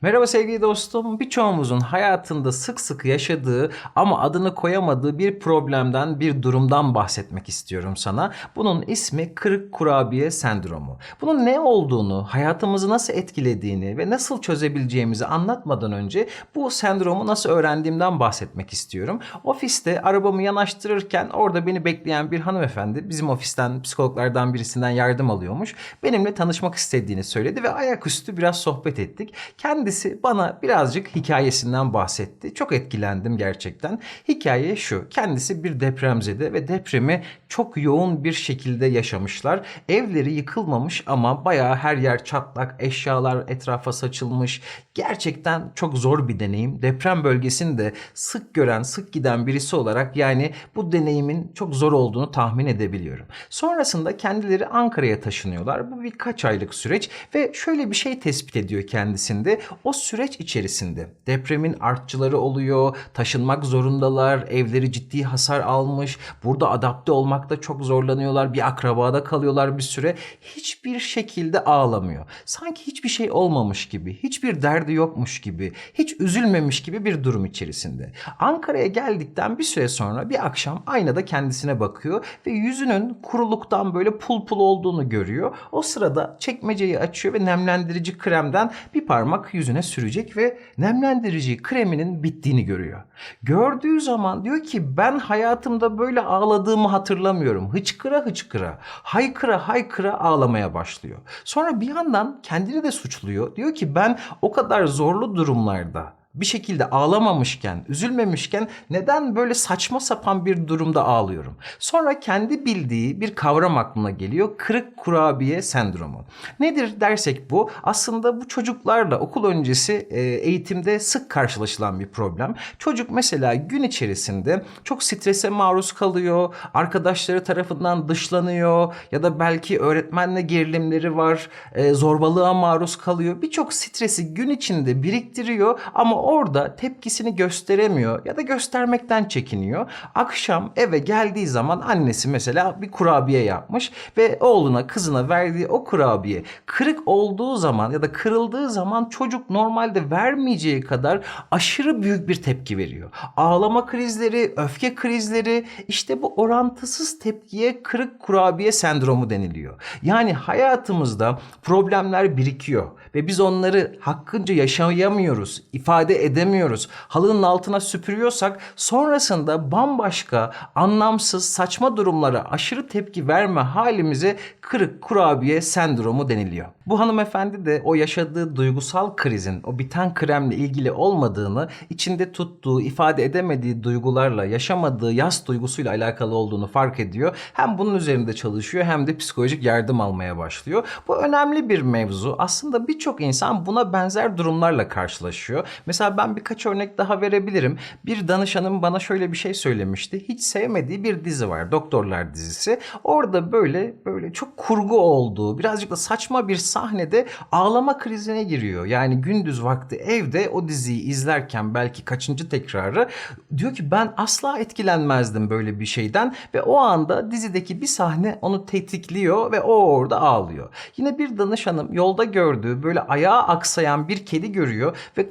Merhaba sevgili dostum. Birçoğumuzun hayatında sık sık yaşadığı ama adını koyamadığı bir problemden, bir durumdan bahsetmek istiyorum sana. Bunun ismi kırık kurabiye sendromu. Bunun ne olduğunu, hayatımızı nasıl etkilediğini ve nasıl çözebileceğimizi anlatmadan önce bu sendromu nasıl öğrendiğimden bahsetmek istiyorum. Ofiste arabamı yanaştırırken orada beni bekleyen bir hanımefendi bizim ofisten psikologlardan birisinden yardım alıyormuş. Benimle tanışmak istediğini söyledi ve ayaküstü biraz sohbet ettik. Kendisi bana birazcık hikayesinden bahsetti. Çok etkilendim gerçekten. Hikaye şu. Kendisi bir depremzede ve depremi çok yoğun bir şekilde yaşamışlar. Evleri yıkılmamış ama bayağı her yer çatlak, eşyalar etrafa saçılmış. Gerçekten çok zor bir deneyim. Deprem bölgesini de sık gören, sık giden birisi olarak yani bu deneyimin çok zor olduğunu tahmin edebiliyorum. Sonrasında kendileri Ankara'ya taşınıyorlar. Bu birkaç aylık süreç ve şöyle bir şey tespit ediyor kendisinde. O süreç içerisinde depremin artçıları oluyor, taşınmak zorundalar, evleri ciddi hasar almış, burada adapte olmakta çok zorlanıyorlar, bir akrabada kalıyorlar bir süre. Hiçbir şekilde ağlamıyor. Sanki hiçbir şey olmamış gibi, hiçbir derdi yokmuş gibi, hiç üzülmemiş gibi bir durum içerisinde. Ankara'ya geldikten bir süre sonra bir akşam aynada kendisine bakıyor ve yüzünün kuruluktan böyle pul pul olduğunu görüyor. O sırada çekmeceyi açıyor ve nemlendirici kremden bir parmak yüzüne sürecek ve nemlendirici kreminin bittiğini görüyor. Gördüğü zaman diyor ki ben hayatımda böyle ağladığımı hatırlamıyorum. Hıçkıra hıçkıra, haykıra haykıra ağlamaya başlıyor. Sonra bir yandan kendini de suçluyor. Diyor ki ben o kadar zorlu durumlarda bir şekilde ağlamamışken, üzülmemişken neden böyle saçma sapan bir durumda ağlıyorum? Sonra kendi bildiği bir kavram aklına geliyor. Kırık kurabiye sendromu. Nedir dersek bu? Aslında bu çocuklarla okul öncesi e, eğitimde sık karşılaşılan bir problem. Çocuk mesela gün içerisinde çok strese maruz kalıyor, arkadaşları tarafından dışlanıyor ya da belki öğretmenle gerilimleri var, e, zorbalığa maruz kalıyor. Birçok stresi gün içinde biriktiriyor ama orada tepkisini gösteremiyor ya da göstermekten çekiniyor. Akşam eve geldiği zaman annesi mesela bir kurabiye yapmış ve oğluna kızına verdiği o kurabiye kırık olduğu zaman ya da kırıldığı zaman çocuk normalde vermeyeceği kadar aşırı büyük bir tepki veriyor. Ağlama krizleri, öfke krizleri işte bu orantısız tepkiye kırık kurabiye sendromu deniliyor. Yani hayatımızda problemler birikiyor ve biz onları hakkınca yaşayamıyoruz, ifade edemiyoruz. Halının altına süpürüyorsak sonrasında bambaşka, anlamsız, saçma durumlara aşırı tepki verme halimize kırık kurabiye sendromu deniliyor. Bu hanımefendi de o yaşadığı duygusal krizin o biten kremle ilgili olmadığını, içinde tuttuğu, ifade edemediği duygularla, yaşamadığı yas duygusuyla alakalı olduğunu fark ediyor. Hem bunun üzerinde çalışıyor hem de psikolojik yardım almaya başlıyor. Bu önemli bir mevzu. Aslında birçok insan buna benzer durumlarla karşılaşıyor. Mesela ben birkaç örnek daha verebilirim. Bir danışanım bana şöyle bir şey söylemişti. Hiç sevmediği bir dizi var. Doktorlar dizisi. Orada böyle böyle çok kurgu olduğu, birazcık da saçma bir sahnede ağlama krizine giriyor. Yani gündüz vakti evde o diziyi izlerken belki kaçıncı tekrarı diyor ki ben asla etkilenmezdim böyle bir şeyden ve o anda dizideki bir sahne onu tetikliyor ve o orada ağlıyor. Yine bir danışanım yolda gördüğü böyle ayağa aksayan bir kedi görüyor ve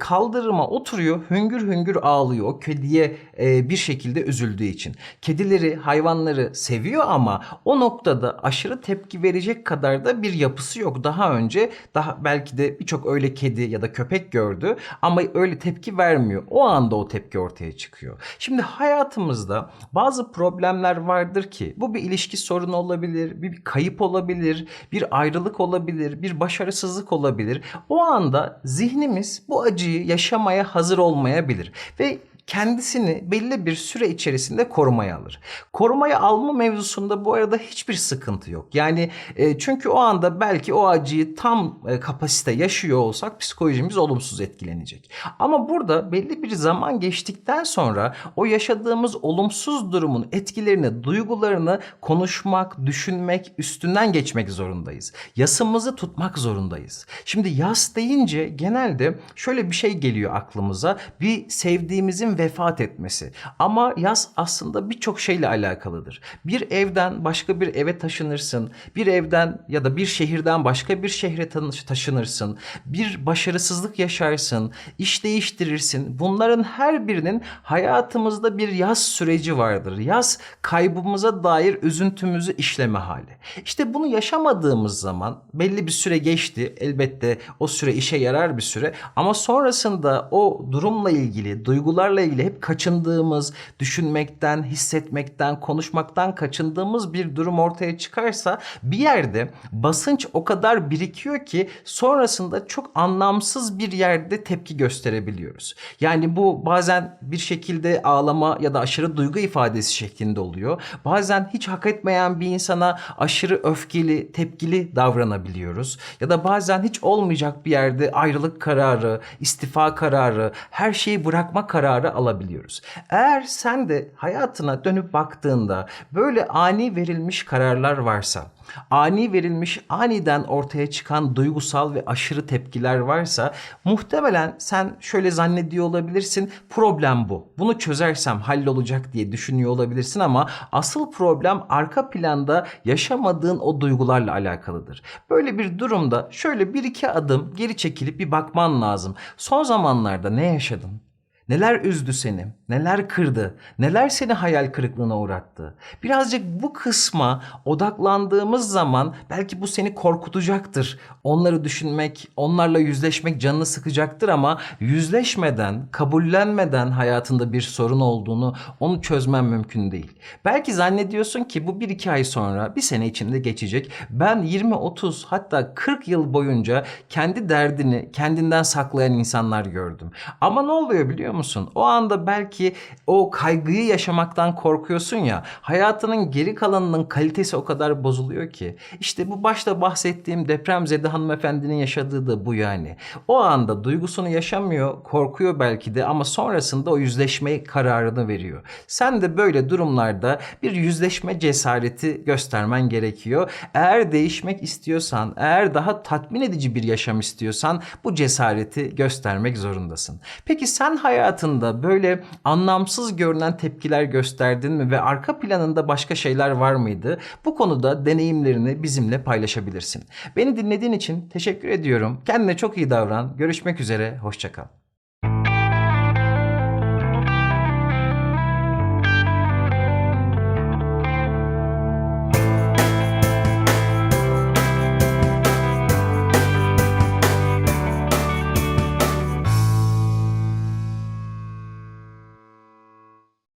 kaldırıma oturuyor hüngür hüngür ağlıyor kediye e, bir şekilde üzüldüğü için. Kedileri, hayvanları seviyor ama o noktada aşırı tepki verecek kadar da bir yapısı yok. Daha önce daha belki de birçok öyle kedi ya da köpek gördü ama öyle tepki vermiyor. O anda o tepki ortaya çıkıyor. Şimdi hayatımızda bazı problemler vardır ki bu bir ilişki sorunu olabilir, bir, kayıp olabilir, bir ayrılık olabilir, bir başarısızlık olabilir. O anda zihnimiz bu acıyı yaşamaya hazır olmayabilir. Ve kendisini belli bir süre içerisinde korumaya alır. Korumaya alma mevzusunda bu arada hiçbir sıkıntı yok. Yani e, çünkü o anda belki o acıyı tam e, kapasite yaşıyor olsak psikolojimiz olumsuz etkilenecek. Ama burada belli bir zaman geçtikten sonra o yaşadığımız olumsuz durumun etkilerini, duygularını konuşmak, düşünmek, üstünden geçmek zorundayız. Yasımızı tutmak zorundayız. Şimdi yas deyince genelde şöyle bir şey geliyor aklımıza. Bir sevdiğimizin vefat etmesi. Ama yaz aslında birçok şeyle alakalıdır. Bir evden başka bir eve taşınırsın. Bir evden ya da bir şehirden başka bir şehre taşınırsın. Bir başarısızlık yaşarsın, iş değiştirirsin. Bunların her birinin hayatımızda bir yaz süreci vardır. Yaz kaybımıza dair üzüntümüzü işleme hali. İşte bunu yaşamadığımız zaman belli bir süre geçti. Elbette o süre işe yarar bir süre ama sonrasında o durumla ilgili, duygularla ilgili hep kaçındığımız, düşünmekten, hissetmekten, konuşmaktan kaçındığımız bir durum ortaya çıkarsa bir yerde basınç o kadar birikiyor ki sonrasında çok anlamsız bir yerde tepki gösterebiliyoruz. Yani bu bazen bir şekilde ağlama ya da aşırı duygu ifadesi şeklinde oluyor. Bazen hiç hak etmeyen bir insana aşırı öfkeli, tepkili davranabiliyoruz. Ya da bazen hiç olmayacak bir yerde ayrılık kararı, istifa kararı, her şeyi bırakma kararı alabiliyoruz. Eğer sen de hayatına dönüp baktığında böyle ani verilmiş kararlar varsa, ani verilmiş, aniden ortaya çıkan duygusal ve aşırı tepkiler varsa muhtemelen sen şöyle zannediyor olabilirsin. Problem bu. Bunu çözersem hallolacak diye düşünüyor olabilirsin ama asıl problem arka planda yaşamadığın o duygularla alakalıdır. Böyle bir durumda şöyle bir iki adım geri çekilip bir bakman lazım. Son zamanlarda ne yaşadın? Neler üzdü seni? Neler kırdı? Neler seni hayal kırıklığına uğrattı? Birazcık bu kısma odaklandığımız zaman belki bu seni korkutacaktır. Onları düşünmek, onlarla yüzleşmek canını sıkacaktır ama yüzleşmeden, kabullenmeden hayatında bir sorun olduğunu onu çözmen mümkün değil. Belki zannediyorsun ki bu bir iki ay sonra bir sene içinde geçecek. Ben 20, 30 hatta 40 yıl boyunca kendi derdini kendinden saklayan insanlar gördüm. Ama ne oluyor biliyor musun? O anda belki o kaygıyı yaşamaktan korkuyorsun ya. Hayatının geri kalanının kalitesi o kadar bozuluyor ki. İşte bu başta bahsettiğim depremzede hanımefendinin yaşadığı da bu yani. O anda duygusunu yaşamıyor, korkuyor belki de ama sonrasında o yüzleşme kararını veriyor. Sen de böyle durumlarda bir yüzleşme cesareti göstermen gerekiyor. Eğer değişmek istiyorsan, eğer daha tatmin edici bir yaşam istiyorsan bu cesareti göstermek zorundasın. Peki sen hayatında böyle anlamsız görünen tepkiler gösterdin mi ve arka planında başka şeyler var mıydı? Bu konuda deneyimlerini bizimle paylaşabilirsin. Beni dinlediğin için teşekkür ediyorum. Kendine çok iyi davran. Görüşmek üzere. Hoşçakal.